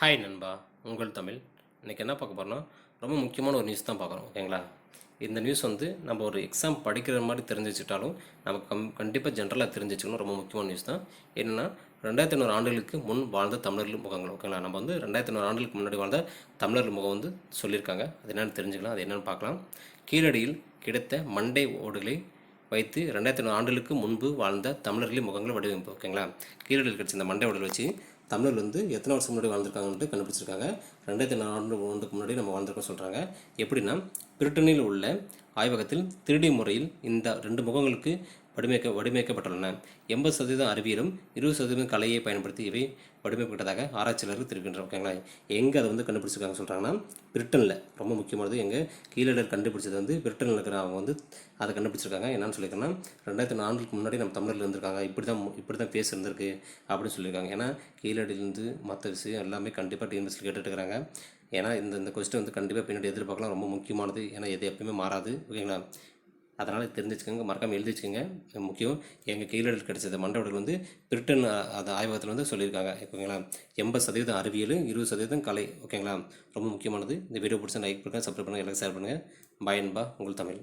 Hi நண்பா. உங்கள் தமிழ். இன்றைக்கி என்ன பார்க்க போகிறோம்னா ரொம்ப முக்கியமான ஒரு நியூஸ் தான் பார்க்குறோம் ஓகேங்களா இந்த நியூஸ் வந்து நம்ம ஒரு எக்ஸாம் படிக்கிற மாதிரி தெரிஞ்சு வச்சுட்டாலும் நம்ம கம் கண்டிப்பாக ஜென்ரலாக தெரிஞ்சு வச்சுக்கணும். ரொம்ப முக்கியமான நியூஸ் தான். என்னென்னா ரெண்டாயிரத்தி ஐநூறு ஆண்டுகளுக்கு முன் வாழ்ந்த தமிழர்கள் முகங்கள் ஓகேங்களா நம்ம வந்து ரெண்டாயிரத்தி ஐநூறு ஆண்டுகளுக்கு முன்னாடி வாழ்ந்த தமிழர்கள் முகம் வந்து சொல்லியிருக்காங்க. அது என்னென்னு தெரிஞ்சுக்கலாம் அது என்னென்னு பார்க்கலாம். கீழடியில் கிடைத்த மண்டை ஓடுகளை வைத்து ரெண்டாயிரத்தி ஐநூறு ஆண்டுகளுக்கு முன்பு வாழ்ந்த தமிழர்களின் முகங்களை வடிவமைப்பு ஓகேங்களா கீழடியில் கிடைச்ச இந்த மண்டை ஓடுகள் வச்சு தமிழர் வந்து எத்தனை வருஷம் முன்னாடி வாழ்ந்திருக்காங்கன்ட்டு கண்டுபிடிச்சிருக்காங்க. ரெண்டாயிரத்தி ஐநூறு ஆண்டு முன்னாடி நம்ம வாழ்ந்திருக்கோம் சொல்கிறாங்க எப்படின்னா பிரிட்டனில் உள்ள ஆய்வகத்தில் திருடி முறையில் இந்த ரெண்டு முகங்களுக்கு வடிமைக்க வடிமைக்கப்பட்டுள்ளன எண்பது சதவீதம் அறிவியலும் இருபது சதவீதம் கலையை பயன்படுத்தி இவை வடிமைப்பட்டதாக ஆராய்ச்சியாளர்கள் தெரிவிக்கின்றனர். ஓகேங்களா எங்கே அதை வந்து கண்டுபிடிச்சிருக்காங்க சொல்கிறாங்கன்னா பிரிட்டனில். ரொம்ப முக்கியமானது. எங்கள் கீழடர் கண்டுபிடிச்சது வந்து பிரிட்டனில் இருக்கிற அவங்க வந்து அதை கண்டுபிடிச்சிருக்காங்க. என்னன்னு சொல்லியிருக்கேன்னா ரெண்டாயிரத்தி நான்குக்கு முன்னாடி நம்ம தமிழர்கள் இருந்திருக்காங்க. இப்படி தான் இப்படி தான் பேஸ் இருந்திருக்கு அப்படின்னு சொல்லியிருக்காங்க. ஏன்னா கீழடியிலேருந்து மற்ற விஷயம் எல்லாமே கண்டிப்பாக டிஎன்பிஎஸ்சில் கேட்டுட்டு ஏன்னா இந்த இந்த கொஸ்டின் வந்து கண்டிப்பாக பின்னாடி எதிர்பார்க்கலாம். ரொம்ப முக்கியமானது. ஏன்னா எது எப்பயுமே மாறாது. ஓகேங்களா? அதனால் தெரிஞ்சுக்கோங்க மறக்காமல் எழுதி வச்சுக்கோங்க முக்கியம். எங்கள் கீழடல் கிடைச்சது மண்டபடல் வந்து பிரிட்டன் அந்த ஆய்வகத்தில் வந்து சொல்லியிருக்காங்க. ஓகேங்களா? எண்பது சதவீதம் அறிவியல் இருபது சதவீதம் கலை. ஓகேங்களா? ரொம்ப முக்கியமானது. இந்த வீடியோ பிடிச்சா லைக் பண்ணுங்கள் சப்ஸ்கிரைப் பண்ணுங்கள் எல்லாம் ஷேர் பண்ணுங்கள் பயன்பா உங்கள் தமிழ்.